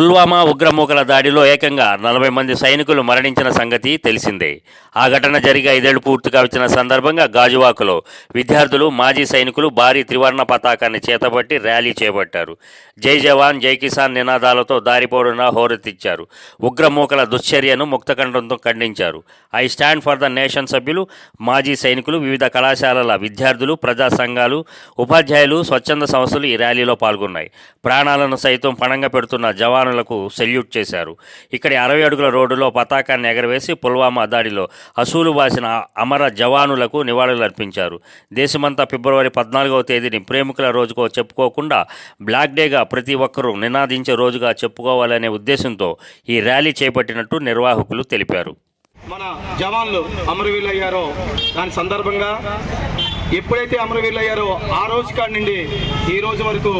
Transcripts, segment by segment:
పుల్వామా ఉగ్రమూకల దాడిలో ఏకంగా నలభై మంది సైనికులు మరణించిన సంగతి తెలిసిందే. ఆ ఘటన జరిగి ఐదేళ్ళు పూర్తిగా వచ్చిన సందర్భంగా గాజువాకలో విద్యార్థులు మాజీ సైనికులు భారీ త్రివర్ణ పతాకాన్ని చేతబట్టి ర్యాలీ చేపట్టారు. జై జవాన్ జై కిసాన్ నినాదాలతో దారిపోడున హోరెత్తిచ్చారు. ఉగ్రమూకల దుశ్చర్యను ముక్తకంఠంతో ఖండించారు. I stand for the nation సభ్యులు మాజీ సైనికులు వివిధ కళాశాలల విద్యార్థులు ప్రజా సంఘాలు ఉపాధ్యాయులు స్వచ్ఛంద సంస్థలు ఈ ర్యాలీలో పాల్గొన్నాయి. ప్రాణాలను సైతం పణంగా పెడుతున్న జవానులకు సెల్యూట్ చేశారు. ఇక్కడి అరవై అడుగుల రోడ్డులో పతాకాన్ని ఎగరవేసి పుల్వామా దాడిలో అసూలు బాసిన అమర జవానులకు నివాళులు అర్పించారు. దేశమంతా ఫిబ్రవరి పద్నాలుగవ తేదీని ప్రేమికుల రోజుకో చెప్పుకోకుండా బ్లాక్ డేగా ప్రతి ఒక్కరూ నినాదించే రోజుగా చెప్పుకోవాలనే ఉద్దేశంతో ఈ ర్యాలీ చేపట్టినట్టు నిర్వాహకులు తెలిపారు. మన జవాన్లు అమరవీలయ్యారో దాని సందర్భంగా ఎప్పుడైతే అమరవీరులు ఆ రోజు కాడి నుండి ఈ రోజు వరకు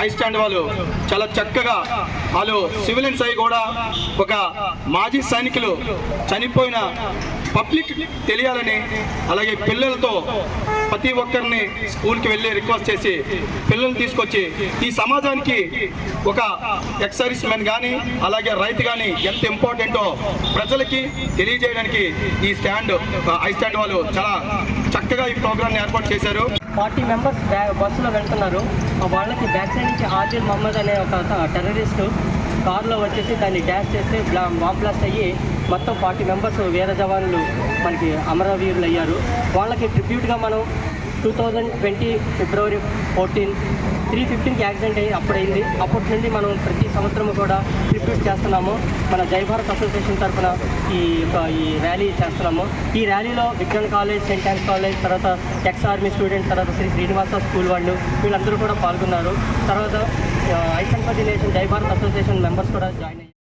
ఐ స్టాండ్ వాళ్ళు చాలా చక్కగా వాళ్ళు సివిలియన్స్ అయి కూడా ఒక మాజీ సైనికులు చనిపోయిన పబ్లిక్ తెలియాలని అలాగే పిల్లలతో ప్రతి ఒక్కరిని స్కూల్కి వెళ్ళి రిక్వెస్ట్ చేసి పిల్లల్ని తీసుకొచ్చి ఈ సమాజానికి ఒక ఎక్సైజ్ మెన్ కానీ అలాగే రైతు కానీ ఎంత ఇంపార్టెంటో ప్రజలకి తెలియజేయడానికి ఈ స్టాండ్ ఐ స్టాండ్ వాళ్ళు చాలా చక్కగా ఈ ప్రోగ్రామ్ని ఏర్పాటు చేశారు. ఫార్టీ మెంబర్స్ బ్యా బస్సులో వెళ్తున్నారు. వాళ్ళకి బ్యాక్ సైడ్ నుంచి ఆదిల్ మహమ్మద్ అనే ఒక టెర్రరిస్టు కారులో వచ్చేసి దాన్ని డ్యాష్ చేస్తే బ్లా బాంబ్ బ్లాస్ట్ అయ్యి మొత్తం ఫార్టీ మెంబర్స్ వీర జవాన్లు మనకి అమరవీరులు అయ్యారు వాళ్ళకి ట్రిబ్యూట్గా మనం two thousand twenty February fourteen three ఫిఫ్టీన్కి accident అయ్యి అప్పుడైంది. అప్పటి నుండి మనం ప్రతి సంవత్సరం కూడా రిప్యూట్ చేస్తున్నాము. మన జై భారత్ అసోసియేషన్ తరఫున ఈ ఈ ర్యాలీ చేస్తున్నాము. ఈ ర్యాలీలో Vignan college Saint Ann's college తర్వాత ఎక్స్ ఆర్మీ స్టూడెంట్ తర్వాత శ్రీ శ్రీనివాస స్కూల్ వాళ్ళు వీళ్ళందరూ కూడా పాల్గొన్నారు. తర్వాత ఐసన్పతి nation Jai Bharat association members కూడా జాయిన్ అయ్యారు